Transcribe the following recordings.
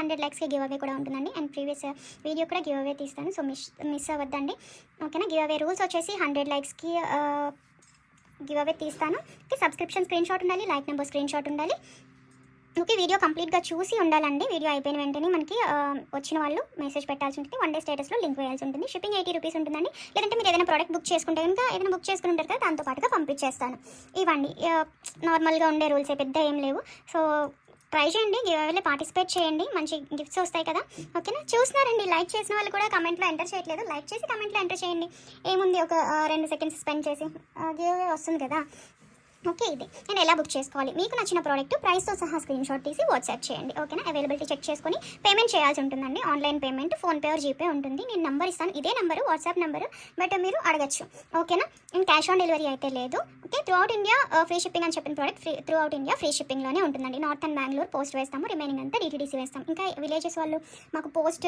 Hundred లైక్స్కి give away కూడా ఉంటుందండి. అండ్ ప్రీవియస్ వీడియో కూడా గివ్ అవే తీస్తాను. సో మిస్ మిస్ అవ్వద్దండి. ఓకేనా? గివ్ అవే రూల్స్ వచ్చేసి హండ్రెడ్ లైక్స్కి గివ్ అవే తీస్తాను. ఓకే సబ్స్క్రిప్షన్ స్క్రీన్ షాట్ ఉండాలి లైక్ నెంబర్ స్క్రీన్ షాట్ ఉండాలి. ఓకే వీడియో కంప్లీట్గా చూసి ఉండాలండి. వీడియో అయిపోయిన వెంటనే మనకి వచ్చిన వాళ్ళు మెసేజ్ పెట్టాల్సి ఉంటుంది. వన్ డే స్టేటస్లో లింక్ వేయాల్సి ఉంటుంది. షిప్పింగ్ ఎయిటీ రూపీస్ ఉంటుందండి. లేదంటే మీరు ఏదైనా ప్రోడక్ట్ బుక్ చేసుకుంటే కనుక ఏదైనా బుక్ చేసుకుని ఉంటారు కదా దాంతో పాటుగా పంపించేస్తాను. ఇవ్వండి. నార్మల్గా ఉండే రూల్స్ పెద్ద ఏం లేవు. సో ట్రై చేయండి గివ్ అవేలో పార్టిసిపేట్ చేయండి. మంచి గిఫ్ట్స్ వస్తాయి కదా. ఓకేనా? చూస్తున్నారండి. లైక్ చేసిన వాళ్ళు కూడా కమెంట్లో ఎంటర్ చేయట్లేదు. లైక్ చేసి కమెంట్లో ఎంటర్ చేయండి. ఏముంది? ఒక రెండు సెకండ్స్ స్పెండ్ చేసి. గివ్ అవే వస్తుంది కదా. ఓకే ఇది. నేను ఎలా బుక్ చేసుకోవాలి? మీకు నచ్చిన ప్రోడక్ట్ ప్రైస్తో సహా స్క్రీన్ షాట్ తీసి వాట్సాప్ చేయండి. ఓకేనా? అవైలబిలిటీ చెక్ చేసుకొని పేమెంట్ చేయాల్సి ఉంటుందండి. Online payment PhonePe or GPay ఉంటుంది. నేను నంబర్ ఇస్తాను. ఇదే నెంబరు వాట్సాప్ నెంబరు. బట్ మీరు అడగచ్చు. ఓకేనా? అండ్ క్యాష్ ఆన్ డెలివరీ అయితే లేదు. Okay? Throughout India free shipping అని చెప్పిన product free throughout India free షిప్పింగ్లోనే ఉంటుందండి. నార్త్ అండ్ బెంగళూరు పోస్ట్ వేస్తాము. రిమైనింగ్ అంతా డీటీడీసీ వేస్తాం. ఇంకా విలేజెస్ వాళ్ళు మాకు పోస్ట్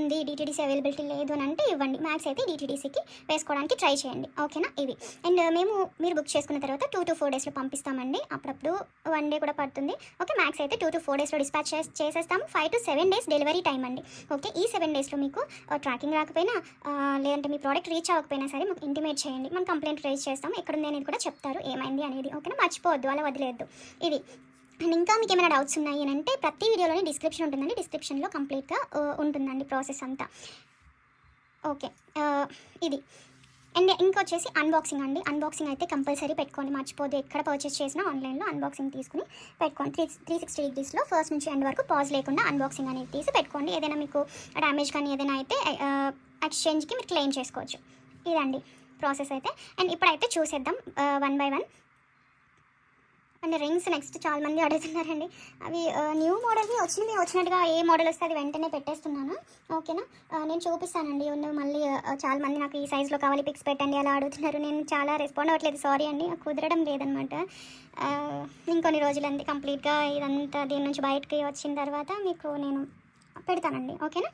ఉంది. డీటీడీసీ అవైలబిలిటీ లేదు అని అంటే ఇవ్వండి. మ్యాక్స్ అయితే డీటీడీసీకి వేసుకోవడానికి ట్రై చేయండి. ఓకేనా? ఇవి. అండ్ మేము మీరు బుక్ చేసుకున్న తర్వాత టూ టు ఫోర్ డేస్లో పంపిస్తామండి. అప్పుడప్పుడు వన్ డే కూడా పడుతుంది. ఓకే మ్యాక్స్ అయితే టూ టు ఫోర్ డేస్లో డిస్పాచ్ చేసేస్తాము five to seven days delivery time అండి. ఓకే ఈ సెవెన్ డేస్లో మీకు uh, ట్రాకింగ్ రాకపోయినా uh, లేదంటే మీ ప్రోడక్ట్ రీచ్ అవ్వకపోయినా సరే మాకు ఇంటిమేట్ చేయండి. మనం కంప్లైంట్ రేజ్ చేస్తాం. ఎక్కడుంది అనేది కూడా చెప్తారు. ఏమైంది అనేది ఓకేనా మర్చిపోవద్దు. అలా వదిలేద్దు ఇది. అండ్ ఇంకా మీకు ఏమైనా డౌట్స్ ఉన్నాయి అని అంటే ప్రతి వీడియోలోనే డిస్క్రిప్షన్ ఉంటుందండి. డిస్క్రిప్షన్లో కంప్లీట్గా uh, ఉంటుందండి ప్రాసెస్ అంతా. ఓకే ఇది. అండ్ ఇంకొచ్చేసి అన్బాక్సింగ్ అండి. అన్బాక్సింగ్ అయితే కంపల్సరీ పెట్టుకోండి. మర్చిపోదు ఎక్కడ పర్చేస్ చేసినా ఆన్లైన్లో అన్బాక్సింగ్ తీసుకుని పెట్టుకోండి. త్రీ త్రీ సిక్స్టీ డిగ్రీస్లో ఫస్ట్ నుంచి ఎండ్ వరకు పాజ్ లేకుండా అన్బాక్సింగ్ అనేది తీసి పెట్టుకోండి. ఏదైనా మీకు డ్యామేజ్ కానీ ఏదైనా అయితే ఎక్స్చేంజ్కి మీరు క్లెయిమ్ చేసుకోవచ్చు. ఇదండి ప్రాసెస్ అయితే. అండ్ ఇప్పుడైతే చూసేద్దాం one by one and rings next చాలా మంది అడుగుతున్నారండి. అవి న్యూ మోడల్వి వచ్చినవి వచ్చినట్టుగా ఏ మోడల్ వస్తే అది వెంటనే పెట్టేస్తున్నాను. ఓకేనా? నేను చూపిస్తానండి. ఉన్న మళ్ళీ చాలా మంది నాకు ఈ సైజులో కావాలి పిక్స్ పెట్టండి అలా అడుగుతున్నారు. నేను చాలా రెస్పాండ్ అవ్వట్లేదు. సారీ అండి. నాకు కుదరడం లేదనమాట. ఇంకొన్ని రోజులు కంప్లీట్గా ఇదంతా దీని నుంచి బయటకి వచ్చిన తర్వాత మీకు నేను పెడతానండి. ఓకేనా?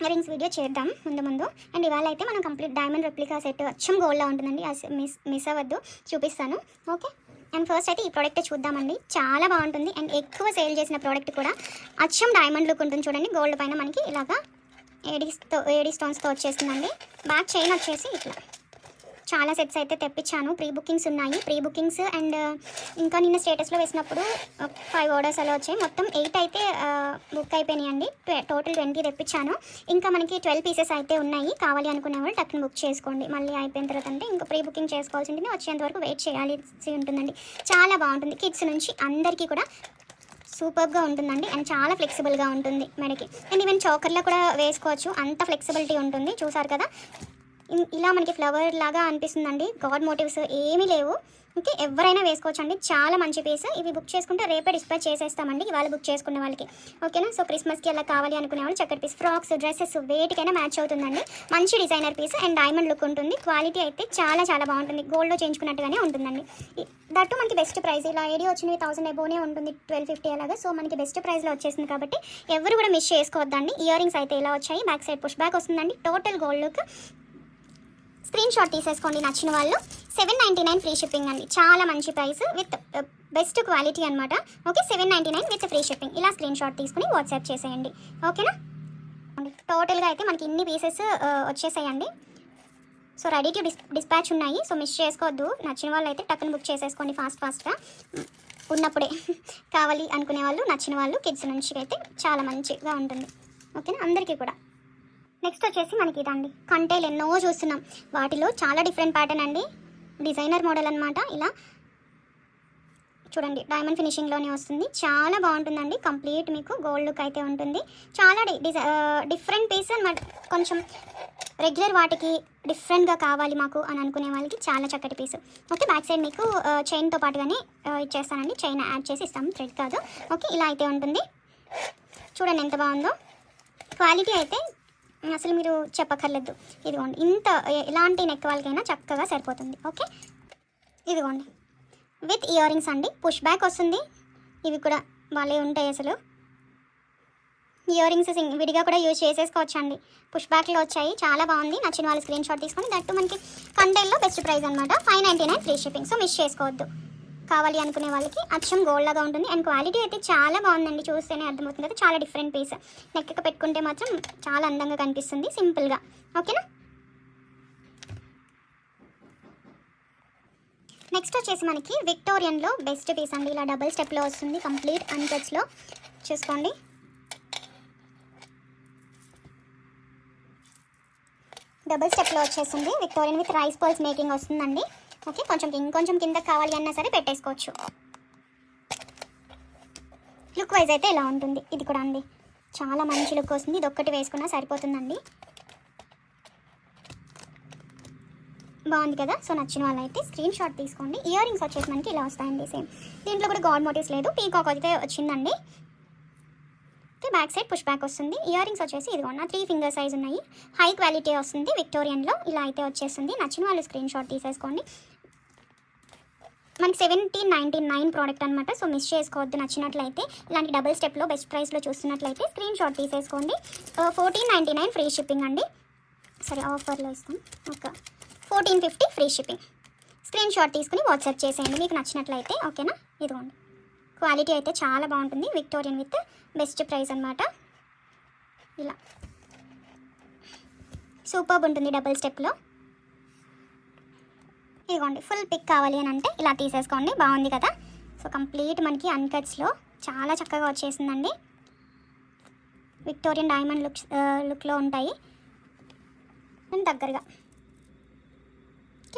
రింగ్స్ వీడియో చేద్దాం ముందు ముందు. అండ్ ఇవాళ అయితే మనం కంప్లీట్ డైమండ్ రెప్లికా సెట్ అచ్చం గోల్డ్లా ఉంటుందండి. అస్ మిస్ మిస్ అవ్వద్దు. చూపిస్తాను. ఓకే? అండ్ ఫస్ట్ అయితే ఈ ప్రోడక్ట్ చూద్దామండి. చాలా బాగుంటుంది. అండ్ ఎక్కువ సేల్ చేసిన ప్రోడక్ట్ కూడా అచ్చం డైమండ్ లుక్ ఉంటుంది చూడండి. గోల్డ్ పైన మనకి ఇలాగా ఏడీస్తో ఏడీ స్టోన్స్తో వచ్చేసిందండి బ్యాక్ చైన్ వచ్చేసి ఇట్లా. చాలా సెట్స్ అయితే తెప్పించాను. ప్రీ బుకింగ్స్ ఉన్నాయి. ప్రీ బుకింగ్స్ అండ్ ఇంకా నిన్న స్టేటస్లో వేసినప్పుడు uh, ఫైవ్ ఆర్డర్స్ అలా వచ్చాయి. మొత్తం ఎయిట్ అయితే uh, బుక్ అయిపోయినాయండి. టోటల్ ట్వంటీ తెప్పించాను. ఇంకా మనకి ట్వెల్వ్ పీసెస్ అయితే ఉన్నాయి. కావాలి అనుకునే వాళ్ళు టక్కున బుక్ చేసుకోండి. మళ్ళీ అయిపోయిన తర్వాత అంటే ఇంకా ప్రీ బుకింగ్ చేసుకోవాల్సి ఉంటుంది వచ్చేంత వరకు వెయిట్ చేయాల్సి ఉంటుందండి. చాలా బాగుంటుంది. కిడ్స్ నుంచి అందరికీ కూడా సూపర్గా ఉంటుందండి. అండ్ చాలా ఫ్లెక్సిబుల్గా ఉంటుంది. మెడకి అండ్ ఈవెన్ చోకర్లో కూడా వేసుకోవచ్చు. అంత ఫ్లెక్సిబిలిటీ ఉంటుంది. చూసారు కదా? ఇలా మనకి ఫ్లవర్ లాగా అనిపిస్తుందండి. గాడ్ మోటివ్స్ ఏమీ లేవు. ఓకే ఎవరైనా వేసుకోవచ్చు అండి చాలా మంచి పీస్. ఇవి బుక్ చేసుకుంటే రేపే డిస్పాచ్ చేసేస్తామండి. ఇవాళ బుక్ చేసుకున్న వాళ్ళకి. ఓకేనా? సో క్రిస్మస్కి అలా కావాలి అనుకునే వాళ్ళు చక్కటి పీస్. ఫ్రాక్స్ డ్రెస్సెస్ వేటికైనా మ్యాచ్ అవుతుందండి. మంచి designer piece and diamond look ఉంటుంది. క్వాలిటీ అయితే చాలా చాలా బాగుంటుంది. గోల్డ్లో చేయించుకున్నట్టుగానే ఉంటుందండి. దట్టు మనకి బెస్ట్ ప్రైస్ ఇలా ఏడి వచ్చినవి థౌసండ్ ఎబోనే ఉంటుంది. ట్వెల్వ్ ఫిఫ్టీ అలాగా. సో మనకి బెస్ట్ ప్రైస్లో వచ్చేసింది కాబట్టి ఎవరు కూడా మిస్ చేసుకోవద్దండి. ఇయర్ రింగ్స్ అయితే ఇలా వచ్చాయి. బ్యాక్ సైడ్ పుష్ బ్యాక్ వస్తుందండి. Total gold look screen shot తీసేసుకోండి నచ్చిన వాళ్ళు. Seven ninety nine free shipping అండి. చాలా మంచి ప్రైస్ విత్ బెస్ట్ క్వాలిటీ అనమాట okay seven ninety nine with free shipping. ఇలా స్క్రీన్ షాట్ తీసుకుని వాట్సాప్ చేసేయండి. ఓకేనా? టోటల్గా అయితే మనకి ఇన్ని pieces వచ్చేసాయండి. So ready to dis dispatch ఉన్నాయి. సో మిస్ చేసుకోవద్దు. నచ్చిన వాళ్ళు అయితే టక్కును బుక్ చేసేసుకోండి ఫాస్ట్ ఫాస్ట్గా. ఉన్నప్పుడే కావాలి అనుకునే వాళ్ళు నచ్చిన వాళ్ళు కిడ్స్ నుంచి అయితే చాలా మంచిగా ఉంటుంది. ఓకేనా? అందరికీ కూడా. నెక్స్ట్ వచ్చేసి మనకి ఇదండి. కంటైలు ఎన్నో చూస్తున్నాం. వాటిలో చాలా డిఫరెంట్ ప్యాటర్న్ అండి. డిజైనర్ మోడల్ అనమాట ఇలా చూడండి డైమండ్ ఫినిషింగ్లోనే వస్తుంది. చాలా బాగుంటుందండి. కంప్లీట్ మీకు గోల్డ్ లుక్ అయితే ఉంటుంది. చాలా డి డిఫరెంట్ పీస్ అనమాట కొంచెం రెగ్యులర్ వాటికి డిఫరెంట్గా కావాలి మాకు అని అనుకునే వాళ్ళకి చాలా చక్కటి పీస్ ఓకే బ్యాక్ సైడ్ మీకు చైన్తో పాటుగానే ఇచ్చేస్తానండి. చైన్ యాడ్ చేసి ఇస్తాం. థ్రెడ్ కాదు. ఓకే ఇలా అయితే ఉంటుంది. చూడండి ఎంత బాగుందో. క్వాలిటీ అయితే అసలు మీరు చెప్పక్కర్లేదు. ఇదిగోండి. ఇంత ఎలాంటి నెక్ వాళ్ళకైనా చక్కగా సరిపోతుంది. ఓకే? ఇదిగోండి. విత్ ఇయర్ రింగ్స్ అండి. పుష్ బ్యాక్ వస్తుంది. ఇవి కూడా వాళ్ళే ఉంటాయి అసలు. ఇయర్ రింగ్స్ సింగ్ విడిగా కూడా యూజ్ చేసేసుకోవచ్చు అండి పుష్ బ్యాక్లో వచ్చాయి. చాలా బాగుంది. నచ్చిన వాళ్ళు స్క్రీన్ షాట్ తీసుకొని దట్టు మనకి కంటైల్లో బెస్ట్ ప్రైస్ అనమాట five ninety nine free shipping so miss చేసుకోవద్దు. కావాలి అనుకునే వాళ్ళకి అచ్చం గోల్డ్గా ఉంటుంది. అండ్ క్వాలిటీ అయితే చాలా బాగుందండి. చూస్తేనే అర్థమవుతుంది. కదా చాలా డిఫరెంట్ పీస్ నెక్కి పెట్టుకుంటే మాత్రం చాలా అందంగా కనిపిస్తుంది సింపుల్గా. ఓకేనా నెక్స్ట్ వచ్చేసి మనకి విక్టోరియన్లో బెస్ట్ పీస్ అండి. ఇలా డబుల్ స్టెప్లో వస్తుంది. కంప్లీట్ అన్కట్స్లో చూసుకోండి. డబుల్ స్టెప్లో వచ్చేసింది Victorian with rice pearls making వస్తుందండి. ఓకే కొంచెం ఇంకొంచెం కింద కావాలి అన్నా సరే పెట్టేసుకోవచ్చు. లుక్ వైజ్ అయితే ఇలా ఉంటుంది. ఇది కూడా అండి. చాలా మంచి లుక్ వస్తుంది. ఇది ఒక్కటి వేసుకున్నా సరిపోతుందండి. బాగుంది కదా? సో నచ్చిన వాళ్ళైతే స్క్రీన్ షాట్ తీసుకోండి. ఇయర్ రింగ్స్ వచ్చేసి మనకి ఇలా వస్తాయండి సేమ్. దీంట్లో కూడా గాడ్ మోటివ్స్ లేదు. పీకాక్ అయితే వచ్చిందండి. బ్యాక్ సైడ్ పుష్ బ్యాక్ వస్తుంది. ఇయర్ రింగ్స్ వచ్చేసి ఇదిగోండి త్రీ ఫింగర్ సైజ్ ఉన్నాయి. హై క్వాలిటీ వస్తుంది. విక్టోరియన్లో ఇలా అయితే వచ్చేస్తుంది. నచ్చిన వాళ్ళు స్క్రీన్ షాట్ తీసేసుకోండి. మనకి సెవెంటీన్ నైంటీ నైన్ ప్రోడక్ట్ అనమాట సో మిస్ చేసుకోవద్దు నచ్చినట్లయితే. ఇలాంటి డబుల్ స్టెప్లో బెస్ట్ ప్రైస్లో చూస్తున్నట్లయితే స్క్రీన్ షాట్ తీసేసుకోండి. Fourteen ninety nine free shipping అండి. సరే ఆఫర్లో ఇస్తాం. Okay fourteen fifty free shipping screen shot తీసుకుని వాట్సాప్ చేసేయండి. మీకు నచ్చినట్లయితే ఓకేనా? ఇదిగోండి. క్వాలిటీ అయితే చాలా బాగుంటుంది. విక్టోరియన్ విత్ బెస్ట్ ప్రైస్ అనమాట ఇలా. సూపర్బ్ ఉంటుంది డబుల్ స్టెప్లో ఇదిగోండి ఫుల్ పిక్ కావాలి అని అంటే ఇలా తీసేసుకోండి బాగుంది కదా. సో కంప్లీట్ మనకి అన్కట్స్లో చాలా చక్కగా వచ్చేసిందండి. విక్టోరియన్ డైమండ్ లుక్స్ లుక్లో ఉంటాయి. అండ్ దగ్గరగా.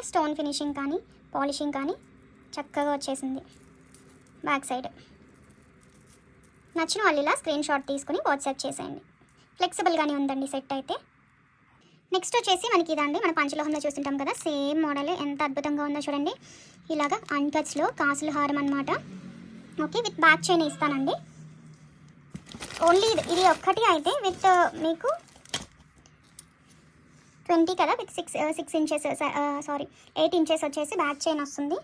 స్టోన్ ఫినిషింగ్ కానీ పాలిషింగ్ కానీ చక్కగా వచ్చేసింది. బ్యాక్ సైడ్ నచ్చిన వాళ్ళు ఇలా స్క్రీన్ షాట్ తీసుకుని వాట్సాప్ చేసేయండి. ఫ్లెక్సిబుల్గానే ఉందండి సెట్ అయితే. నెక్స్ట్ వచ్చేసి మనకి ఇదండి మన పంచలోహంలో చూస్తుంటాం కదా సేమ్ మోడల్. ఎంత అద్భుతంగా ఉందో చూడండి. ఇలాగా అన్కట్స్లో కాసుల హారం అనమాట ఓకే విత్ బ్యాక్ చైన్ ఇస్తానండి. ఓన్లీ ఇది ఇది ఒక్కటి అయితే విత్ మీకు ట్వంటీ కదా with six six inches sorry eight inches వచ్చేసి బ్యాక్ చైన్ వస్తుంది.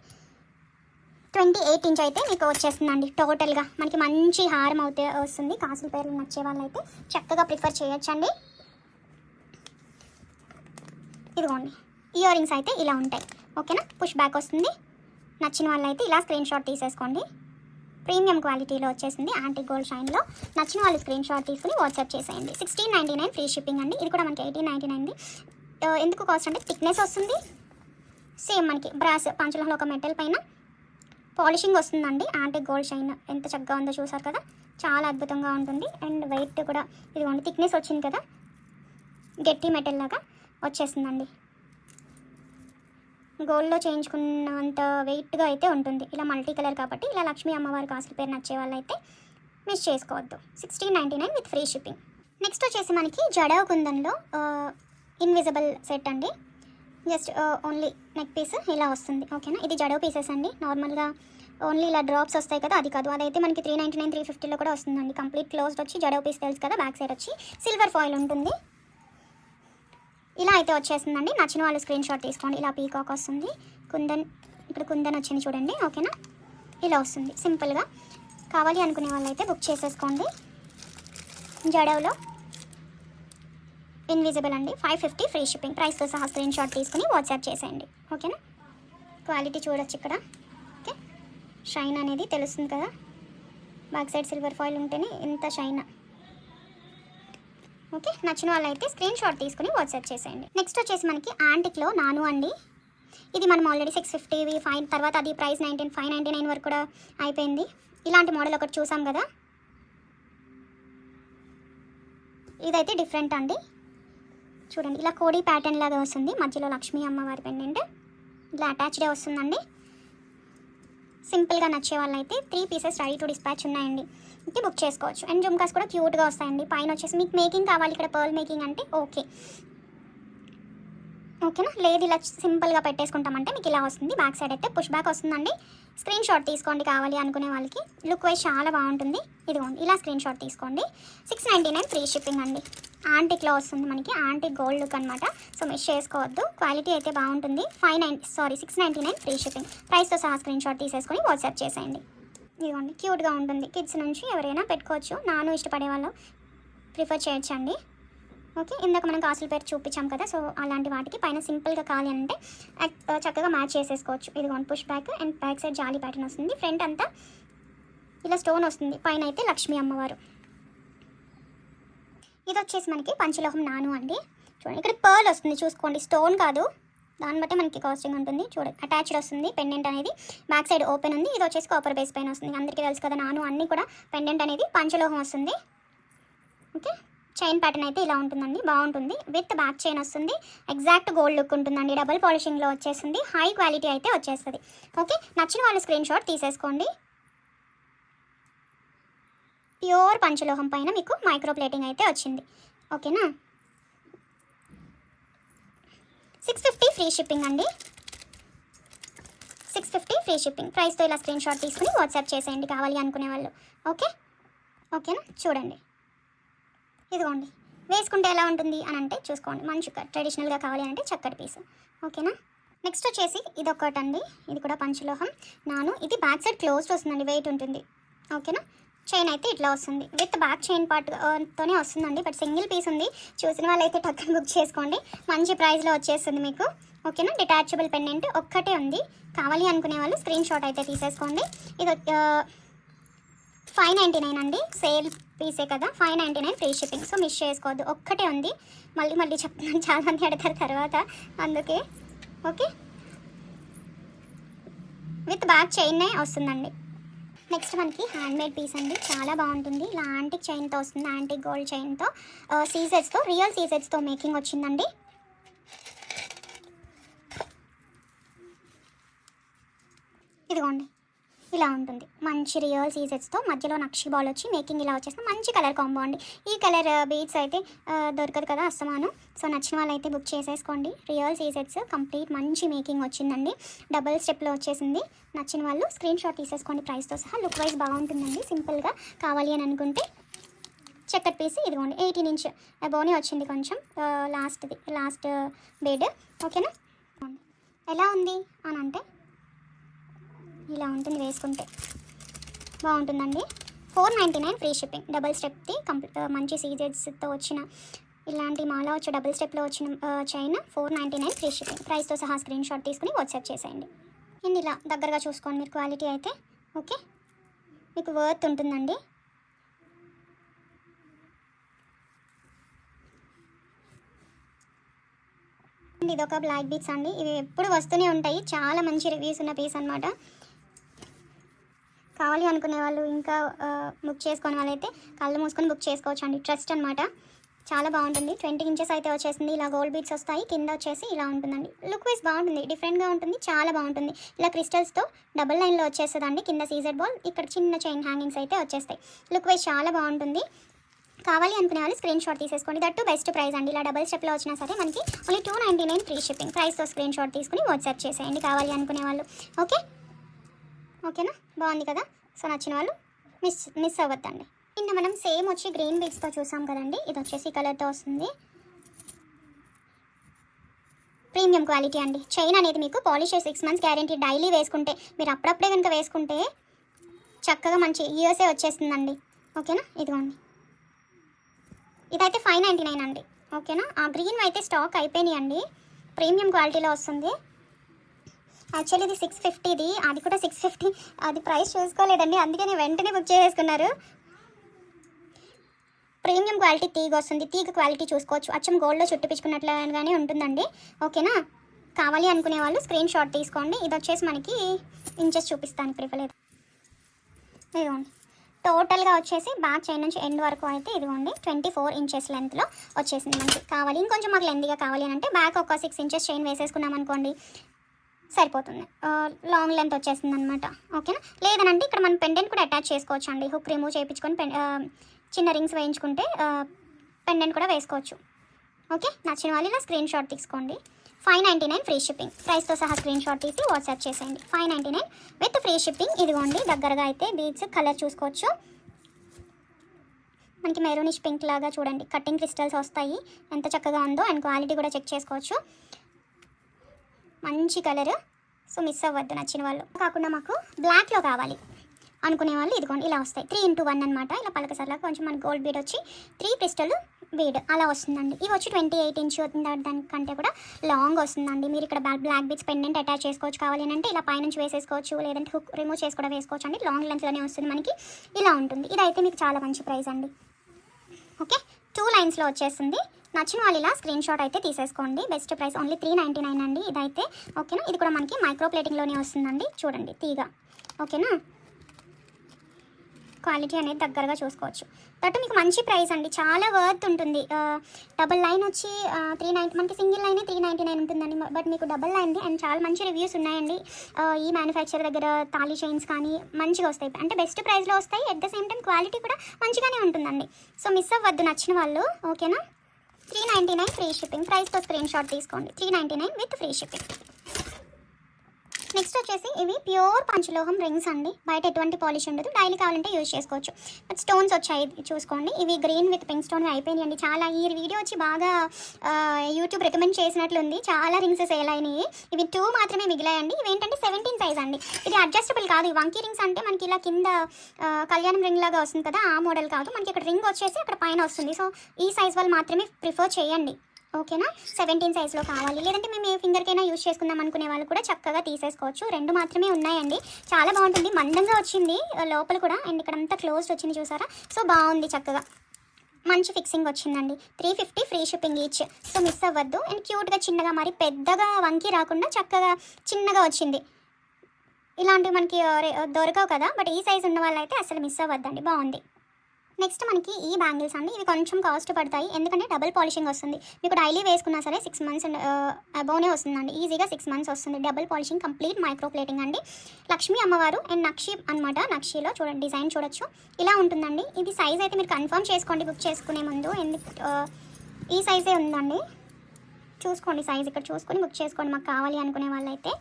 ట్వంటీ ఎయిట్ ఇంచ్ అయితే మీకు వచ్చేస్తుందండి టోటల్గా. మనకి మంచి హారం అవుతే వస్తుంది. కాసుల పేర్లు నచ్చే వాళ్ళైతే చక్కగా ప్రిఫర్ చేయొచ్చండి. ఇదిగోండి. ఇయర్ రింగ్స్ అయితే ఇలా ఉంటాయి. ఓకేనా? పుష్ బ్యాక్ వస్తుంది. నచ్చిన వాళ్ళైతే ఇలా స్క్రీన్ షాట్ తీసేసుకోండి. ప్రీమియం క్వాలిటీలో వచ్చేసింది యాంటీ గోల్డ్ షైన్లో నచ్చిన వాళ్ళు స్క్రీన్ షాట్ తీసుకుని వాట్సాప్ చేసేయండి. Sixteen ninety nine free shipping అండి. ఇది కూడా మనకి ఎయిటీన్ నైంటీ నైన్ది ఎందుకు కాస్ట్ అంటే థిక్నెస్ వస్తుంది. సేమ్ మనకి బ్రాస్ పంచలహలో ఒక మెటల్ పైన పాలిషింగ్ వస్తుందండి. యాంటీ గోల్డ్ షైన్ ఎంత చక్కగా ఉందో చూసారు కదా? చాలా అద్భుతంగా ఉంటుంది. అండ్ వెయిట్ కూడా ఇదిగోండి థిక్నెస్ వచ్చింది కదా? గట్టి మెటల్ లాగా. వచ్చేస్తుందండి గోల్డ్లో చేయించుకున్నంత వెయిట్గా అయితే ఉంటుంది. ఇలా మల్టీ కలర్ కాబట్టి ఇలా లక్ష్మీ అమ్మవారి కాసుల పేరు నచ్చే వాళ్ళైతే మిస్ చేసుకోవద్దు. Sixteen ninety nine with free shipping. Next వచ్చేసి మనకి జడవ కుందంలో ఇన్విజిబుల్ సెట్ అండి. జస్ట్ ఓన్లీ నెక్ పీస్ ఇలా వస్తుంది. ఓకేనా? ఇది జడవ పీసెస్ అండి. నార్మల్గా ఓన్లీ ఇలా డ్రాప్స్ వస్తాయి కదా అది కాదు. అదైతే మనకి త్రీ నైంటీ నైన్ త్రీ ఫిఫ్టీలో కూడా వస్తుందండి. కంప్లీట్ క్లోజ్డ్ వచ్చి జడవ పీస్ తెలుసు కదా బ్యాక్ సైడ్ వచ్చి సిల్వర్ ఫాయిల్ ఉంటుంది. ఇలా అయితే వచ్చేసిందండి. నచ్చిన వాళ్ళు స్క్రీన్ షాట్ తీసుకోండి. ఇలా పీకాక్ వస్తుంది. కుందన్ ఇక్కడ కుందన్ వచ్చింది చూడండి. ఓకేనా? ఇలా వస్తుంది. సింపుల్గా కావాలి అనుకునే వాళ్ళైతే బుక్ చేసేసుకోండి. జడవలో. ఇన్విజిబుల్ అండి. ఫైవ్ ఫిఫ్టీ ఫ్రీ షిప్పింగ్ ప్రైస్తో సహా స్క్రీన్ షాట్ తీసుకుని వాట్సాప్ చేసేయండి. ఓకేనా? క్వాలిటీ చూడొచ్చు ఇక్కడ. ఓకే? షైన్ అనేది తెలుస్తుంది కదా? బ్యాక్ సైడ్ సిల్వర్ ఫాయిల్ ఉంటేనే ఇంత షైన్ ఓకే? నచ్చిన వాళ్ళైతే స్క్రీన్ షాట్ తీసుకుని వాట్సాప్ చేసేయండి. నెక్స్ట్ వచ్చేసి మనకి ఆంటిక్లో నాను అండి. ఇది మనం ఆల్రెడీ సిక్స్ ఫిఫ్టీవి ఫైవ్ తర్వాత అది price nineteen five ninety nine వరకు కూడా అయిపోయింది. ఇలాంటి మోడల్ ఒకటి చూసాం కదా? ఇదైతే డిఫరెంట్ అండి. చూడండి ఇలా కోడి ప్యాటర్న్ లాగా వస్తుంది. మధ్యలో లక్ష్మీ అమ్మవారి పెండెంట్ ఇలా అటాచ్డే వస్తుందండి. సింపుల్గా నచ్చే వాళ్ళైతే three pieces ready to dispatch ఉన్నాయండి. ఇంకే బుక్ చేసుకోవచ్చు. అండ్ జుమ్కాస్ కూడా క్యూట్గా వస్తాయండి. పైన వచ్చేసి మీకు మేకింగ్ కావాలి ఇక్కడ పర్ల్ మేకింగ్ అంటే ఓకే ఓకేనా? లేదు ఇలా సింపుల్గా పెట్టేసుకుంటామంటే మీకు ఇలా వస్తుంది. బ్యాక్ సైడ్ అయితే పుష్ బ్యాక్ వస్తుందండి. స్క్రీన్ షాట్ తీసుకోండి కావాలి అనుకునే వాళ్ళకి. లుక్ వైజ్ చాలా బాగుంటుంది. ఇదిగోండి ఇలా స్క్రీన్ షాట్ తీసుకోండి. Six ninety nine free shipping అండి. యాంటిక్లో వస్తుంది మనకి ఆంటీ గోల్డ్ లుక్ అనమాట సో మిస్ చేసుకోవద్దు. క్వాలిటీ అయితే బాగుంటుంది. Five nine sorry six ninety nine free shipping. ప్రైస్తో సహా స్క్రీన్ షాట్ తీసేసుకొని వాట్సాప్ చేసేయండి. ఇదిగోండి క్యూట్గా ఉంటుంది. కిడ్స్ నుంచి ఎవరైనా పెట్టుకోవచ్చు. నాను ఇష్టపడే వాళ్ళు. ప్రిఫర్ చేయొచ్చండి. ఓకే ఇందాక మనం కాసుల పేరు చూపించాం కదా సో అలాంటి వాటికి పైన సింపుల్గా కావాలి అంటే uh, చక్కగా మ్యాచ్ చేసేసుకోవచ్చు. ఇది one push back and back side jolly pattern వస్తుంది. ఫ్రంట్ అంతా ఇలా స్టోన్ వస్తుంది. పైన అయితే లక్ష్మీ అమ్మవారు. ఇది వచ్చేసి మనకి పంచలోహం నాను అండి. చూడండి ఇక్కడ పర్ల్ వస్తుంది. చూసుకోండి స్టోన్ కాదు. దాన్ని బట్టి మనకి కాస్టింగ్ ఉంటుంది. చూడండి అటాచ్డ్ వస్తుంది పెండెంట్ అనేది. బ్యాక్ సైడ్ ఓపెన్ ఉంది. ఇది వచ్చేసి కాపర్ బేస్ పైన వస్తుంది. అందరికీ తెలుసు కదా నాను అన్నీ కూడా పెండెంట్ అనేది పంచలోహం వస్తుంది. ఓకే? చైన్ ప్యాటర్న్ అయితే ఇలా ఉంటుందండి. బాగుంటుంది. విత్ బ్యాక్ చైన్ వస్తుంది. ఎగ్జాక్ట్ గోల్డ్ లుక్ ఉంటుందండి. డబుల్ పాలిషింగ్లో వచ్చేస్తుంది. హై క్వాలిటీ అయితే వచ్చేస్తుంది. ఓకే నచ్చిన వాళ్ళు స్క్రీన్ షాట్ తీసేసుకోండి. ప్యూర్ పంచలోహం పైన మీకు మైక్రో ప్లేటింగ్ అయితే వచ్చింది. ఓకేనా సిక్స్ ఫిఫ్టీ ఫ్రీ షిప్పింగ్ అండి. సిక్స్ ఫిఫ్టీ ఫ్రీ షిప్పింగ్ ప్రైస్తో ఇలా స్క్రీన్ షాట్ తీసుకుని వాట్సాప్ చేసేయండి. కావాలి అనుకునే వాళ్ళు. ఓకే ఓకేనా చూడండి. ఇదిగోండి వేసుకుంటే ఎలా ఉంటుంది అని అంటే చూసుకోండి. మంచి ట్రెడిషనల్గా కావాలి అంటే చక్కటి పీస్ ఓకేనా నెక్స్ట్ వచ్చేసి ఇది ఒకటండి ఇది కూడా పంచలోహం. నాను ఇది బ్యాక్ సైడ్ క్లోజ్డ్ వస్తుందండి వెయిట్ ఉంటుంది. ఓకేనా చైన్ అయితే ఇట్లా వస్తుంది. విత్ బ్యాక్ చైన్ పార్ట్తోనే వస్తుందండి బట్ సింగిల్ పీస్ ఉంది. చూసిన వాళ్ళైతే టక్కన బుక్ చేసుకోండి. మంచి ప్రైస్లో వచ్చేస్తుంది మీకు. ఓకేనా డిటాచబుల్ పెండెంట్ ఒక్కటే ఉంది. కావాలి అనుకునే వాళ్ళు స్క్రీన్ షాట్ అయితే తీసేసుకోండి. ఇది uh, ఫైవ్ నైంటీ నైన్ అండి. సేల్ పీసే కదా five ninety nine free shipping. So miss చేసుకోవద్దు. ఒక్కటే ఉంది. మళ్ళీ మళ్ళీ చెప్తున్నాను చాలా మంది అడతారు తర్వాత. అందుకే. ఓకే? విత్ బ్యాక్ చైన్ వస్తుందండి. నెక్స్ట్ మనకి హ్యాండ్మేడ్ పీస్ అండి. చాలా బాగుంటుంది. ఇలా యాంటిక్ చైన్తో వస్తుంది. యాంటిక్ గోల్డ్ చైన్తో. సీజెడ్స్తో రియల్ సీజెట్స్తో మేకింగ్ వచ్చిందండి. ఇదిగోండి. ఇలా ఉంటుంది. మంచి రియల్ సీజెట్స్తో మధ్యలో నక్షి బాల్ వచ్చి మేకింగ్ ఇలా వచ్చేస్తే మంచి కలర్ కాంబో అండి. ఈ కలర్ బీడ్స్ uh, అయితే uh, దొరకదు కదా అస్తమాను. సో నచ్చిన వాళ్ళు అయితే బుక్ చేసేసుకోండి. రియల్ సీజెట్స్ కంప్లీట్ మంచి మేకింగ్ వచ్చిందండి. డబుల్ స్టెప్లో వచ్చేసింది. నచ్చిన వాళ్ళు స్క్రీన్ షాట్ తీసేసుకోండి. ప్రైస్తో సహా లుక్ వైజ్ బాగుంటుందండి. సింపుల్గా కావాలి అని అనుకుంటే చెక్కర్ పీస్ ఇదిగోండి. ఎయిటీన్ ఇంచ్ అబోనే వచ్చింది కొంచెం. లాస్ట్ది లాస్ట్ బెడ్ ఓకేనా ఎలా ఉంది? అని అంటే ఇలా ఉంటుంది వేసుకుంటే. బాగుంటుందండి. Four ninety nine free shipping. Double స్టెప్ది complete మంచి సీజెడ్స్తో వచ్చిన ఇలాంటి మాలా వచ్చి డబుల్ స్టెప్లో వచ్చిన chain four ninety nine free shipping. ప్రైస్తో సహా స్క్రీన్ షాట్ తీసుకుని వాట్సాప్ చేసేయండి. అండ్ ఇలా దగ్గరగా చూసుకోండి మీరు క్వాలిటీ అయితే. ఓకే? మీకు వర్త్ ఉంటుందండి. అండ్ ఇది ఒక బ్లాక్ బీట్స్ అండి. ఇవి ఎప్పుడు వస్తూనే ఉంటాయి. చాలా మంచి రివ్యూస్ ఉన్న పీస్ అనమాట కావాలి అనుకునే వాళ్ళు ఇంకా బుక్ చేసుకునే వాళ్ళైతే కళ్ళు మూసుకొని బుక్ చేసుకోవచ్చు అండి ట్రస్ట్ అనమాట చాలా బాగుంటుంది. ట్వంటీ ఇంచెస్ అయితే వచ్చేసింది. ఇలా గోల్డ్ బీట్స్ వస్తాయి. కింద వచ్చేసి ఇలా ఉంటుందండి. లుక్ వైజ్ బాగుంటుంది. డిఫరెంట్గా ఉంటుంది. చాలా బాగుంటుంది. ఇలా క్రిస్టల్స్తో డబుల్ లైన్లో వచ్చేస్తుందండి. కింద సీజర్ బాల్ ఇక్కడ చిన్న చైన్ హ్యాంగింగ్స్ అయితే వచ్చేస్తాయి. లుక్ వైజ్ చాలా బాగుంటుంది. కావాలి అనుకునే వాళ్ళు స్క్రీన్ షాట్ తీసేసుకోండి. దట్టు బెస్ట్ ప్రైస్ అండి. ఇలా డబల్ స్టెప్లో వచ్చినా సరే మనకి only two ninety nine free shipping ప్రైస్తో స్క్రీన్ షాట్ తీసుకుని వాట్సాప్ చేసేయండి కావాలి అనుకునే వాళ్ళు. ఓకే ఓకేనా? బాగుంది కదా? సో నచ్చిన వాళ్ళు మిస్ మిస్ అవ్వద్దండి. నిన్న మనం సేమ్ వచ్చి గ్రీన్ బీట్స్తో చూసాం కదండి. ఇది వచ్చేసి కలర్తో వస్తుంది. ప్రీమియం క్వాలిటీ అండి. చైన్ అనేది మీకు polish six months guarantee daily వేసుకుంటే మీరు అప్పుడప్పుడే కనుక వేసుకుంటే చక్కగా మంచి యూఎస్ఏ వచ్చేస్తుందండి. ఓకేనా? ఇదిగోండి. ఇదైతే ఫైవ్ నైంటీ నైన్ అండి. ఓకేనా? ఆ గ్రీన్ అయితే స్టాక్ అయిపోయినాయి అండి ప్రీమియం క్వాలిటీలో వస్తుంది. యాక్చువల్లీ ఇది సిక్స్ ఫిఫ్టీది అది కూడా సిక్స్ ఫిఫ్టీ అది ప్రైస్ చూసుకోలేదండి. అందుకని వెంటనే బుక్ చేసుకున్నారు ప్రీమియం క్వాలిటీ తీగ వస్తుంది. తీగ క్వాలిటీ చూసుకోవచ్చు. అచ్చం గోల్డ్లో చుట్టుపించుకున్నట్లుగానే ఉంటుందండి. ఓకేనా కావాలి అనుకునే వాళ్ళు స్క్రీన్ షాట్ తీసుకోండి. ఇది వచ్చేసి మనకి ఇంచెస్ చూపిస్తాను ఇప్పుడు ఇవ్వలేదు. ఇదిగోండి. టోటల్గా వచ్చేసి బ్యాక్ చైన్ నుంచి ఎండ్ వరకు అయితే ఇదిగోండి ట్వంటీ ఫోర్ ఇంచెస్ లెంత్లో వచ్చేసింది మనకి. కావాలి. ఇంకొంచెం మాకు లెంతీగా కావాలి అని అంటే బ్యాక్ ఒక సిక్స్ ఇంచెస్ చైన్ వేసేసుకున్నాం అనుకోండి సరిపోతుంది. లాంగ్ లెంత్ వచ్చేసింది అనమాట ఓకేనా లేదనంటే ఇక్కడ మనం పెండెంట్ కూడా అటాచ్ చేసుకోవచ్చు అండి హుక్ రిమూవ్ చేయించుకొని చిన్న రింగ్స్ వేయించుకుంటే పెండెంట్ కూడా వేసుకోవచ్చు. ఓకే నచ్చిన వాళ్ళు ఇలా స్క్రీన్ షాట్ తీసుకోండి. Five ninety nine free shipping ప్రైస్తో సహా స్క్రీన్ షాట్ తీసి వాట్సాప్ చేసేయండి. Five ninety nine with free shipping ఇదిగోండి దగ్గరగా అయితే బీడ్స్ కలర్ చూసుకోవచ్చు. మనకి మెరూనిష్ పింక్ లాగా చూడండి. కటింగ్ క్రిస్టల్స్ వస్తాయి. ఎంత చక్కగా ఉందో అండ్ క్వాలిటీ కూడా చెక్ చేసుకోవచ్చు. మంచి కలర్. సో మిస్ అవ్వద్దు నచ్చిన వాళ్ళు. కాకుండా మాకు బ్లాక్లో కావాలి. అనుకునే వాళ్ళు ఇదిగోండి ఇలా వస్తాయి. త్రీ ఇంటూ వన్ అనమాట ఇలా పలకసర్లా కొంచెం మన గోల్డ్ బీడ్ వచ్చి త్రీ క్రిస్టల్ బీడ్ అలా వస్తుందండి. ఇవి వచ్చి ట్వంటీ ఎయిట్ ఇంచ్ దానికంటే కూడా లాంగ్ వస్తుందండి. మీరు ఇక్కడ బ్లాక్ బీడ్స్ పెండెంట్ అటాచ్ చేసుకోవచ్చు కావాలి అంటే ఇలా పైనుంచి వేసేసుకోవచ్చు లేదంటే హుక్ రిమూవ్ చేసి కూడా వేసుకోవచ్చు అండి. లాంగ్ లెంత్లోనే వస్తుంది మనకి. ఇలా ఉంటుంది. ఇదైతే మీకు చాలా మంచి ప్రైస్ అండి. ఓకే టూ లైన్స్లో వచ్చేసింది. నచ్చిన వాళ్ళు ఇలా స్క్రీన్ షాట్ అయితే తీసేసుకోండి. Best price only three ninety nine అండి ఇదైతే. ఓకేనా? ఇది కూడా మనకి మైక్రో ప్లేటింగ్లోనే వస్తుందండి. చూడండి తీగ. ఓకేనా? క్వాలిటీ అనేది దగ్గరగా చూసుకోవచ్చు. దట్ మీకు మంచి ప్రైస్ అండి. చాలా వర్త్ ఉంటుంది. డబల్ లైన్ వచ్చి త్రీ నైన్ మనకి single line three ninety nine ఉంటుందండి. బట్ మీకు డబల్ లైన్ది అండ్ చాలా మంచి రివ్యూస్ ఉన్నాయండి. ఈ మ్యానుఫ్యాక్చర్ దగ్గర తాళీ చైన్స్ కానీ మంచిగా వస్తాయి. అంటే బెస్ట్ ప్రైస్లో వస్తాయి. At the same time quality కూడా మంచిగానే ఉంటుందండి. సో మిస్ అవ్వద్దు నచ్చిన వాళ్ళు ఓకేనా three ninety nine free shipping ప్రైస్తో స్క్రీన్ షాట్ తీసుకోండి. Three ninety nine with free shipping next వచ్చేసి ఇవి ప్యూర్ పంచలోహం రింగ్స్ అండి. బయట ఎటువంటి పాలిష్ ఉండదు. డైలీ కావాలంటే యూజ్ చేసుకోవచ్చు. బట్ స్టోన్స్ వచ్చాయి. చూసుకోండి. ఇవి గ్రీన్ విత్ పింక్ స్టోన్ అయిపోయినాయండి. చాలా ఈ వీడియో వచ్చి బాగా యూట్యూబ్ రికమెండ్ చేసినట్లుంది. చాలా రింగ్స్ సేల్ అయినాయి ఇవి టూ మాత్రమే మిగిలాయండి. ఇవి ఏంటంటే సెవెంటీన్ సైజ్ అండి. ఇది అడ్జస్టబుల్ కాదు. ఈ వంకీ రింగ్స్ అంటే మనకి ఇలా కింద కళ్యాణం రింగ్ లాగా వస్తుంది కదా ఆ మోడల్ కాదు. మనకి ఇక్కడ రింగ్ వచ్చేసి అక్కడ పైన వస్తుంది. సో ఈ సైజ్ వాళ్ళు మాత్రమే ప్రిఫర్ చేయండి. ఓకేనా? సెవెంటీన్ సైజ్లో కావాలి. లేదంటే మేము ఏ ఫింగర్కైనా యూజ్ చేసుకుందాం అనుకునే వాళ్ళు కూడా చక్కగా తీసేసుకోవచ్చు. రెండు మాత్రమే ఉన్నాయండి. చాలా బాగుంటుంది. మందంగా వచ్చింది లోపల కూడా. అండ్ ఇక్కడ అంతా క్లోజ్డ్ వచ్చింది చూసారా? సో బాగుంది చక్కగా. మంచి ఫిక్సింగ్ వచ్చిందండి. Three fifty free shipping each. So miss అవ్వద్దు. అండ్ క్యూట్గా చిన్నగా మరి పెద్దగా వంకి రాకుండా చక్కగా చిన్నగా వచ్చింది. ఇలాంటివి మనకి దొరకవు కదా? బట్ ఈ సైజ్ ఉన్న వాళ్ళైతే అసలు మిస్ అవ్వద్దండి. బాగుంది. నెక్స్ట్ మనకి ఈ బ్యాంగిల్స్ అండి. ఇవి కొంచెం కాస్ట్ పడతాయి. ఎందుకంటే డబుల్ పాలిషింగ్ వస్తుంది. మీకు డైలీ వేసుకున్నా సరే సిక్స్ మంత్స్ అబౌనే వస్తుందండి. ఈజీగా సిక్స్ మంత్స్ వస్తుంది. Double polishing complete micro plating అండి. లక్ష్మీ అమ్మవారు అండ్ నక్షి అనమాట నక్షిలో చూడండి డిజైన్ చూడొచ్చు. ఇలా ఉంటుందండి. ఇది సైజ్ అయితే మీరు కన్ఫర్మ్ చేసుకోండి. బుక్ చేసుకునే ముందు. ఎందుకు ఈ సైజే ఉందండి? చూసుకోండి సైజ్ ఇక్కడ చూసుకొని బుక్ చేసుకోండి. మాకు కావాలి అనుకునే వాళ్ళైతే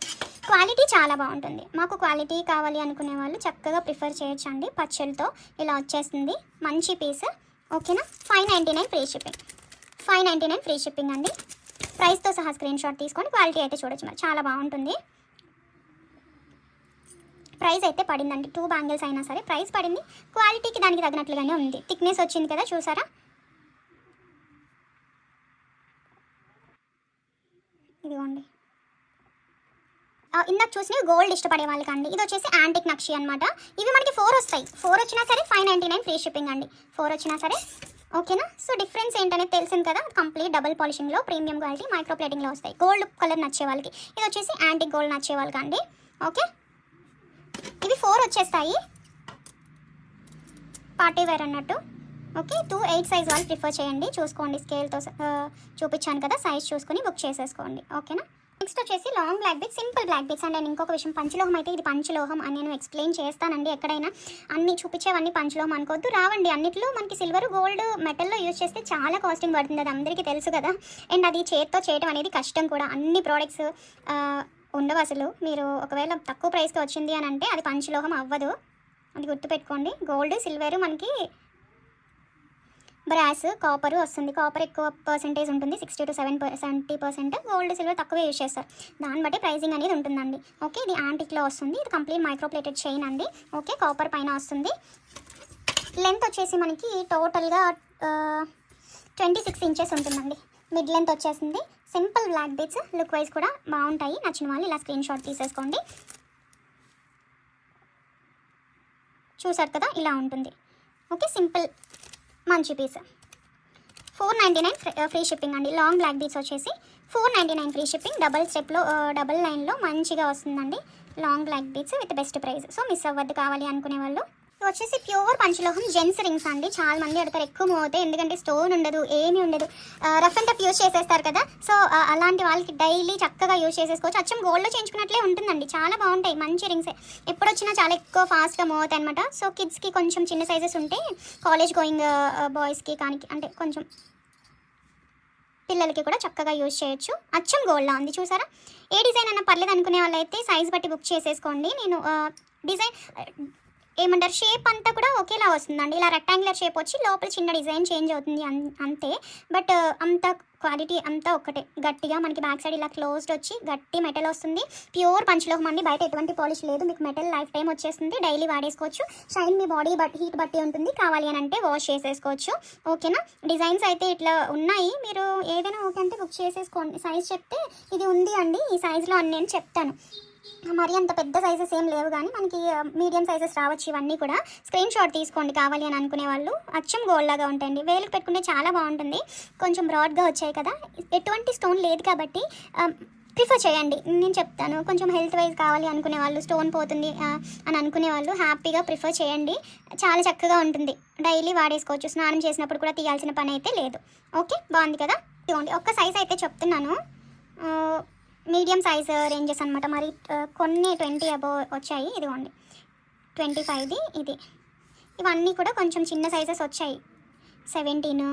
క్వాలిటీ చాలా బాగుంటుంది. మాకు క్వాలిటీ కావాలి అనుకునే వాళ్ళు చక్కగా ప్రిఫర్ చేయొచ్చు అండి పచ్చళ్ళతో ఇలా వచ్చేస్తుంది మంచి పీస్. ఓకేనా? Five ninety nine free shipping. Five ninety nine free shipping అండి. ప్రైస్తో సహా స్క్రీన్ షాట్ తీసుకొని క్వాలిటీ అయితే చూడొచ్చు మరి. చాలా బాగుంటుంది. ప్రైస్ అయితే పడిందండి. టూ బ్యాంగిల్స్ అయినా సరే. ప్రైస్ పడింది. క్వాలిటీకి దానికి తగినట్లుగానే ఉంది. థిక్నెస్ వచ్చింది కదా చూసారా? ఇదిగోండి. ఇందాక చూసి గోల్డ్ ఇష్టపడే వాళ్ళకి అండి ఇది వచ్చేసి యాంటిక్ నక్షి అనమాట ఇవి మనకి ఫోర్ వస్తాయి. ఫోర్ వచ్చినా సరే five ninety nine free shipping అండి. ఫోర్ వచ్చినా సరే ఓకేనా సో డిఫరెన్స్ ఏంటనేది తెలిసింది కదా? కంప్లీట్ డబుల్ పాలిషింగ్లో ప్రీమియం క్వాలిటీ మైక్రో ప్లేటింగ్లో వస్తాయి. గోల్డ్ కలర్ నచ్చే వాళ్ళకి. ఇది వచ్చేసి యాంటిక్ గోల్డ్ నచ్చే వాళ్ళకి అండి ఓకే ఇవి ఫోర్ వచ్చేస్తాయి. పార్టీ వేర్ అన్నట్టు. ఓకే టూ ఎయిట్ సైజ్ వాళ్ళు ప్రిఫర్ చేయండి. చూసుకోండి స్కేల్తో చూపించాను కదా సైజ్ చూసుకొని బుక్ చేసేసుకోండి. ఓకేనా నెక్స్ట్ వచ్చేసి long black beads simple black beads and నేను ఇంకొక విషయం పంచలోహం అయితే ఇది పంచలోహం అని నేను ఎక్స్ప్లెయిన్ చేస్తానండి ఎక్కడైనా. అన్ని చూపించేవన్నీ పంచలోహం అనుకోవద్దు. రావండి అన్నిట్లో మనకి సిల్వర్ గోల్డ్ మెటల్లో యూజ్ చేస్తే చాలా కాస్టింగ్ పడుతుంది. అది అందరికీ తెలుసు కదా. అండ్ అది చేత్తో చేయడం అనేది కష్టం కూడా. అన్ని ప్రోడక్ట్స్ ఉండవు అసలు. మీరు ఒకవేళ తక్కువ ప్రైస్కి వచ్చింది అని అంటే అది పంచలోహం అవ్వదు. అది గుర్తుపెట్టుకోండి. గోల్డ్ సిల్వర్ మనకి బ్రాస్ కాపర్ వస్తుంది. కాపర్ ఎక్కువ పర్సెంటేజ్ ఉంటుంది. Sixty to seven seventy percent gold silver తక్కువ యూజ్ చేస్తారు. దాన్ని బట్టి ప్రైసింగ్ అనేది ఉంటుందండి. ఓకే ఇది యాంటిక్లో వస్తుంది. ఇది కంప్లీట్ మైక్రోప్లేటెడ్ చైన్ అండి. ఓకే కాపర్ పైన వస్తుంది. లెంత్ వచ్చేసి మనకి టోటల్గా ట్వంటీ సిక్స్ ఇంచెస్ ఉంటుందండి. మిడ్ లెంత్ వచ్చేసింది. Simple black beads look wise కూడా బాగుంటాయి. నచ్చిన వాళ్ళు ఇలా స్క్రీన్ షాట్ తీసేసుకోండి. చూసారు కదా? ఇలా ఉంటుంది. ఓకే సింపుల్ మంచి piece four ninety nine free shipping అండి. లాంగ్ బ్లాక్ బీట్స్ వచ్చేసి four ninety nine free shipping double స్టెప్లో డబల్ లైన్లో మంచిగా వస్తుందండి. Long black beads with best price so miss అవ్వద్దు కావాలి అనుకునే వాళ్ళు వచ్చేసి ప్యూర్ పంచలోహం జెంట్స్ రింగ్స్ అండి. చాలా మంది అడతారు ఎక్కువ మోతే ఎందుకంటే స్టోన్ ఉండదు ఏమీ ఉండదు. రఫ్ అండ్ టఫ్ యూజ్ చేసేస్తారు కదా. సో అలాంటి వాళ్ళకి డైలీ చక్కగా యూజ్ చేసేసుకోవచ్చు. అచ్చం గోల్డ్లో చేయించుకున్నట్లే ఉంటుందండి. చాలా బాగుంటాయి మంచి రింగ్స్ ఎప్పుడు వచ్చినా చాలా ఎక్కువ ఫాస్ట్గా మోతాయి అనమాట సో కిడ్స్కి కొంచెం చిన్న సైజెస్ ఉంటే కాలేజ్ గోయింగ్ బాయ్స్కి కానీ అంటే కొంచెం పిల్లలకి కూడా చక్కగా యూజ్ చేయొచ్చు. అచ్చం గోల్డ్లా ఉంది చూసారా? ఏ డిజైన్ అయినా పర్లేదు అనుకునే వాళ్ళైతే సైజ్ బట్టి బుక్ చేసేసుకోండి. నేను డిజైన్ ఏమంటారు? షేప్ అంతా కూడా ఒకేలా వస్తుందండి. ఇలా రెక్టాంగులర్ షేప్ వచ్చి లోపల చిన్న డిజైన్ చేంజ్ అవుతుంది అన్- అంతే. బట్ uh, అంత క్వాలిటీ అంతా ఒకటే గట్టిగా మనకి బ్యాక్ సైడ్ ఇలా క్లోజ్డ్ వచ్చి గట్టి మెటల్ వస్తుంది. ప్యూర్ పంచలోహం అండి. బయట ఎటువంటి పాలిష్ లేదు. మీకు మెటల్ లైఫ్ టైం వచ్చేస్తుంది. డైలీ వాడేసుకోవచ్చు. షైన్ మీ బాడీ బట్ హీట్ బట్టి ఉంటుంది. కావాలి అని అంటే వాష్ చేసేసుకోవచ్చు. ఓకేనా డిజైన్స్ అయితే ఇట్లా ఉన్నాయి. మీరు ఏదైనా ఓకే అంటే బుక్ చేసేసుకోండి. సైజ్ చెప్తే ఇది ఉంది అండి. ఈ సైజులో అని నేను చెప్తాను. మరి అంత పెద్ద సైజెస్ ఏం లేవు కానీ మనకి మీడియం సైజెస్ రావచ్చు ఇవన్నీ కూడా. స్క్రీన్ షాట్ తీసుకోండి కావాలి అని అనుకునే వాళ్ళు. అచ్చం గోల్డ్లాగా ఉంటాయండి. వేలుకు పెట్టుకుంటే చాలా బాగుంటుంది. కొంచెం బ్రాడ్గా వచ్చాయి కదా. ఎటువంటి స్టోన్ లేదు కాబట్టి ప్రిఫర్ చేయండి. నేను చెప్తాను. కొంచెం హెల్త్ వైజ్ కావాలి అనుకునే వాళ్ళు స్టోన్ పోతుంది అని అనుకునే వాళ్ళు హ్యాపీగా ప్రిఫర్ చేయండి. చాలా చక్కగా ఉంటుంది. డైలీ వాడేసుకోవచ్చు. స్నానం చేసినప్పుడు కూడా తీయాల్సిన పని అయితే లేదు. ఓకే బాగుంది కదా? ఇదిగోండి. ఒక్క సైజ్ అయితే చెప్తున్నాను. మీడియం సైజ్ రేంజెస్ అనమాట మరి కొన్ని ట్వంటీ అబోవ్ వచ్చాయి. ఇదిగోండి. ట్వంటీ ఫైవ్ది ఇది. ఇవన్నీ కూడా కొంచెం చిన్న సైజెస్ వచ్చాయి. సెవెంటీన్.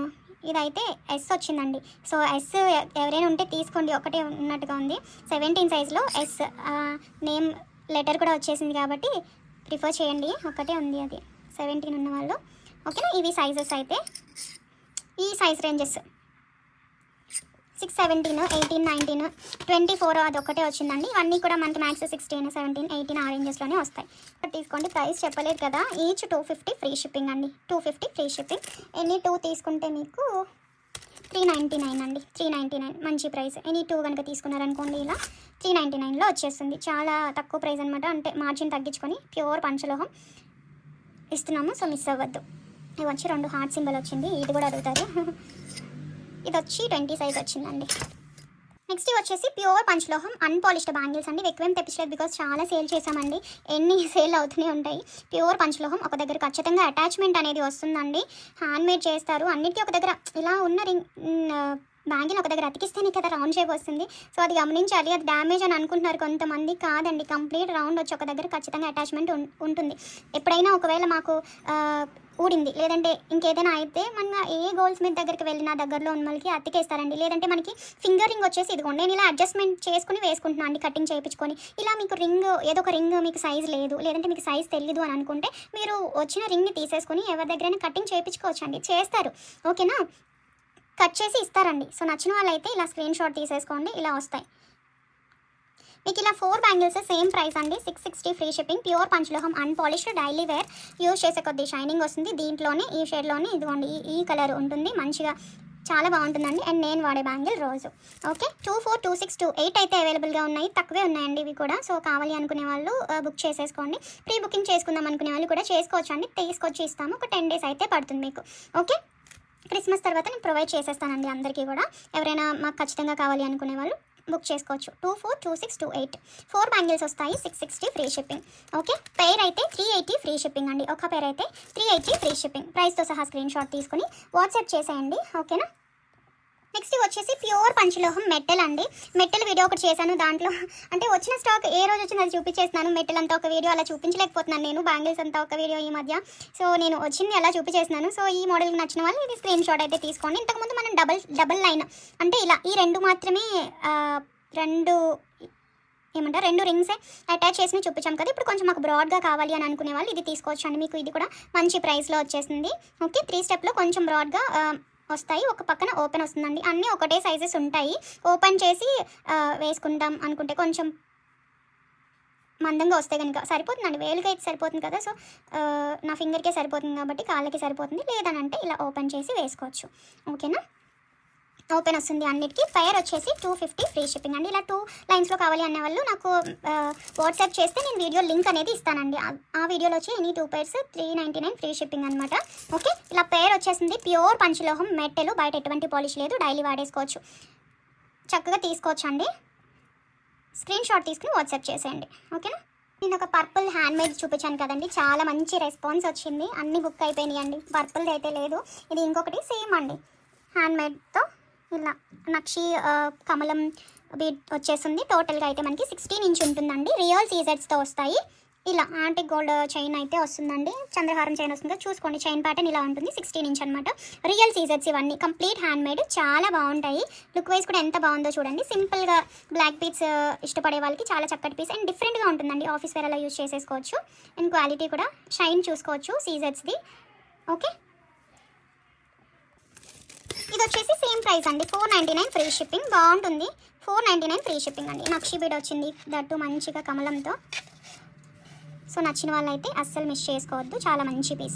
ఇదైతే ఎస్ వచ్చిందండి. సో ఎస్ ఎవరైనా ఉంటే తీసుకోండి. ఒకటే ఉన్నట్టుగా ఉంది. సెవెంటీన్ సైజ్లో ఎస్ నేమ్ లెటర్ కూడా వచ్చేసింది కాబట్టి ప్రిఫర్ చేయండి. ఒకటే ఉంది అది. సెవెంటీన్ ఉన్న వాళ్ళు ఓకేనా? ఇవి సైజెస్ అయితే. ఈ size ranges. Six seventeen eighteen nineteen twenty four అది ఒకటే వచ్చిందండి. ఇవన్నీ కూడా మనకి మ్యాక్స్ సిక్స్టీన్ సెవెంటీన్ ఎయిటీన్ ఆ రేంజెస్లోనే వస్తాయి. ఇక్కడ తీసుకోండి ప్రైస్ చెప్పలేదు కదా. Each two fifty free shipping అండి. Two fifty free shipping any two తీసుకుంటే మీకు త్రీ నైంటీ నైన్ అండి. త్రీ నైంటీ నైన్ మంచి ప్రైస్ ఎనీ టూ కనుక తీసుకున్నారనుకోండి ఇలా త్రీ నైంటీ నైన్లో వచ్చేస్తుంది. చాలా తక్కువ ప్రైస్ అనమాట అంటే మార్జిన్ తగ్గించుకొని ప్యూర్ పంచలోహం ఇస్తున్నాము సో మిస్ అవ్వద్దు. ఇవి వచ్చి రెండు హార్ట్ సింబల్ వచ్చింది. ఇది కూడా అడుగుతారు. ఇది వచ్చి ట్వంటీ సైజ్ వచ్చిందండి. నెక్స్ట్ వచ్చేసి ప్యూర్ పంచలోహం అన్పాలిష్డ్ బ్యాంగిల్స్ అండి. ఎక్కువేం తెప్పించలేదు బికాస్ చాలా సేల్ చేసామండి ఎన్ని సేల్ అవుతూనే ఉంటాయి. ప్యూర్ పంచలోహం ఒక దగ్గర ఖచ్చితంగా అటాచ్మెంట్ అనేది వస్తుందండి. హ్యాండ్ మేడ్ చేస్తారు. అన్నిటికీ ఒక దగ్గర ఇలా ఉన్న రింగ్ బ్యాంగిల్ ఒక దగ్గర అతికిస్తేనే కదా రౌండ్ షేప్ వస్తుంది. సో అది గమనించాలి. అది డ్యామేజ్ అని అనుకుంటున్నారు కొంతమంది. కాదండి. కంప్లీట్ రౌండ్ వచ్చి ఒక దగ్గర ఖచ్చితంగా అటాచ్మెంట్ ఉంటుంది. ఎప్పుడైనా ఒకవేళ మాకు ఊడింది. లేదంటే ఇంకేదైనా అయితే మన ఏ గోల్స్ మీద దగ్గరికి వెళ్ళినా దగ్గరలో ఉన్న వాళ్ళకి అతికేస్తారండి. లేదంటే మనకి ఫింగర్ రింగ్ వచ్చేసి ఇదిగోండి నేను ఇలా అడ్జస్ట్మెంట్ చేసుకుని వేసుకుంటున్నాను అండి కటింగ్ చేయించుకొని. ఇలా మీకు రింగ్ ఏదో ఒక రింగ్ మీకు సైజ్ లేదు లేదంటే మీకు సైజ్ తెలియదు అని అనుకుంటే మీరు వచ్చిన రింగ్ని తీసేసుకొని ఎవరి దగ్గరైనా కటింగ్ చేయించుకోవచ్చు అండి. చేస్తారు. ఓకేనా? కట్ చేసి ఇస్తారండి. సో నచ్చిన వాళ్ళైతే ఇలా స్క్రీన్ షాట్ తీసేసుకోండి ఇలా వస్తాయి. మీకు ఇలా ఫోర్ బ్యాంగిల్స్ సేమ్ ప్రైస్ అండి. Six sixty free shipping pure పంచలోహం unpolished daily wear use చేసే కొద్ది షైనింగ్ వస్తుంది. దీంట్లోనే ఈ షేడ్లోనే ఇదిగోండి ఈ- ఈ కలర్ ఉంటుంది. మంచిగా చాలా బాగుంటుందండి. అండ్ నేను వాడే బ్యాంగిల్ రోజు okay two four two six two eight అయితే అవైలబుల్గా ఉన్నాయి. తక్కువే ఉన్నాయండి ఇవి కూడా. సో కావాలి అనుకునే వాళ్ళు uh, బుక్ చేసేసుకోండి. ప్రీ బుకింగ్ చేసుకుందాం అనుకునే వాళ్ళు కూడా చేసుకోవచ్చు అండి తీసుకొచ్చి ఇస్తాము. ఒక టెన్ డేస్ అయితే పడుతుంది మీకు. ఓకే క్రిస్మస్ తర్వాత నేను ప్రొవైడ్ చేసేస్తానండి అందరికీ కూడా. ఎవరైనా మాకు ఖచ్చితంగా కావాలి అనుకునే వాళ్ళు బుక్ చేసుకోవచ్చు. Two four two six two eight four bangles వస్తాయి. Six sixty free shipping okay pair అయితే త్రీ ఎయిటీ ఫ్రీ షిప్పింగ్ అండి. ఒక పేర్ అయితే త్రీ ఎయిటీ ఫ్రీ షిప్పింగ్ ప్రైస్తో సహా స్క్రీన్ షాట్ తీసుకుని వాట్సాప్ చేసేయండి. ఓకేనా నెక్స్ట్ వచ్చేసి ప్యూర్ పంచలోహం మెట్టల్ అండి. మెట్టల్ వీడియో ఒకటి చేశాను దాంట్లో. అంటే వచ్చిన స్టాక్ ఏ రోజు వచ్చింది అది చూపించేస్తున్నాను. మెట్టల్ అంతా ఒక వీడియో అలా చూపించలేకపోతున్నాను నేను. బ్యాంగిల్స్ అంతా ఒక వీడియో ఈ మధ్య. సో నేను వచ్చింది అలా చూపించేస్తున్నాను. సో ఈ మోడల్ నచ్చిన వాళ్ళు ఇది స్క్రీన్ షాట్ అయితే తీసుకోండి. ఇంతకుముందు మనం డబల్ డబల్ లైన్ అంటే ఇలా ఈ రెండు మాత్రమే రెండు ఏమంటారు? రెండు రింగ్స్ అటాచ్ చేసి చూపించాం కదా. ఇప్పుడు కొంచెం మాకు బ్రాడ్గా కావాలి అని అనుకునే వాళ్ళు ఇది తీసుకోవచ్చు అండి మీకు ఇది కూడా మంచి ప్రైస్లో వచ్చేసింది. ఓకే త్రీ స్టెప్లో కొంచెం బ్రాడ్గా వస్తాయి. ఒక పక్కన ఓపెన్ వస్తుందండి. అన్నీ ఒకటే సైజెస్ ఉంటాయి. ఓపెన్ చేసి వేసుకుంటాం అనుకుంటే కొంచెం మందంగా వస్తే కనుక సరిపోతుందండి. వేలుకి అయితే సరిపోతుంది కదా. సో నా ఫింగర్కే సరిపోతుంది కాబట్టి కాళ్ళకి సరిపోతుంది. లేదనంటే ఇలా ఓపెన్ చేసి వేసుకోవచ్చు. ఓకేనా? ఓపెన్ వస్తుంది అన్నిటికీ. ఫైర్ వచ్చేసి టూ ఫిఫ్టీ ఫ్రీ షిప్పింగ్ అండి ఇలా టూ లైన్స్లో కావాలి అనే వాళ్ళు నాకు వాట్సాప్ చేస్తే నేను వీడియో లింక్ అనేది ఇస్తానండి. ఆ- వీడియోలో వచ్చి any two pairs three ninety nine free shipping అనమాట ఓకే ఇలా పేర్ వచ్చేసింది. ప్యూర్ పంచలోహం మెట్టెలు బయట ఎటువంటి పాలిష్ లేదు. డైలీ వాడేసుకోవచ్చు. చక్కగా తీసుకోవచ్చండి. స్క్రీన్ షాట్ తీసుకుని వాట్సాప్ చేసేయండి. ఓకేనా? నేను ఒక పర్పుల్ హ్యాండ్ మేడ్ చూపించాను కదండి. చాలా మంచి రెస్పాన్స్ వచ్చింది. అన్ని బుక్ అయిపోయినాయి అండి పర్పుల్ది అయితే లేదు. ఇది ఇంకొకటి సేమ్ అండి. హ్యాండ్ మేడ్తో ఇలా నక్షి కమలం బీట్ వచ్చేసింది. టోటల్గా అయితే మనకి సిక్స్టీన్ ఇంచ్ ఉంటుందండి. రియల్ సీజర్స్తో వస్తాయి. ఇలా ఆంటిక్ గోల్డ్ చైన్ అయితే వస్తుందండి. చంద్రహారం చైన్ వస్తుంది చూసుకోండి. చైన్ ప్యాటర్న్ ఇలా ఉంటుంది. సిక్స్టీన్ ఇంచ్ అనమాట రియల్ సీజర్స్ ఇవన్నీ. కంప్లీట్ హ్యాండ్ మేడ్ చాలా బాగుంటాయి. లుక్ వైజ్ కూడా ఎంత బాగుందో చూడండి. సింపుల్గా బ్లాక్ బీట్స్ ఇష్టపడే వాళ్ళకి చాలా చక్కటి పీస్ అండ్ డిఫరెంట్గా ఉంటుందండి. ఆఫీస్ వేర్ అలా యూజ్ చేసేసుకోవచ్చు. అండ్ క్వాలిటీ కూడా. షైన్ చూసుకోవచ్చు. సీజర్స్ది ఓకే ఇది వచ్చేసి సేమ్ ప్రైస్ అండి. Four ninety nine free shipping బాగుంటుంది. Four ninety nine free shipping అండి. నక్షి బీడ్ వచ్చింది. దట్టు మంచిగా కమలంతో. సో నచ్చిన వాళ్ళైతే అస్సలు మిస్ చేసుకోవద్దు. చాలా మంచి పీస్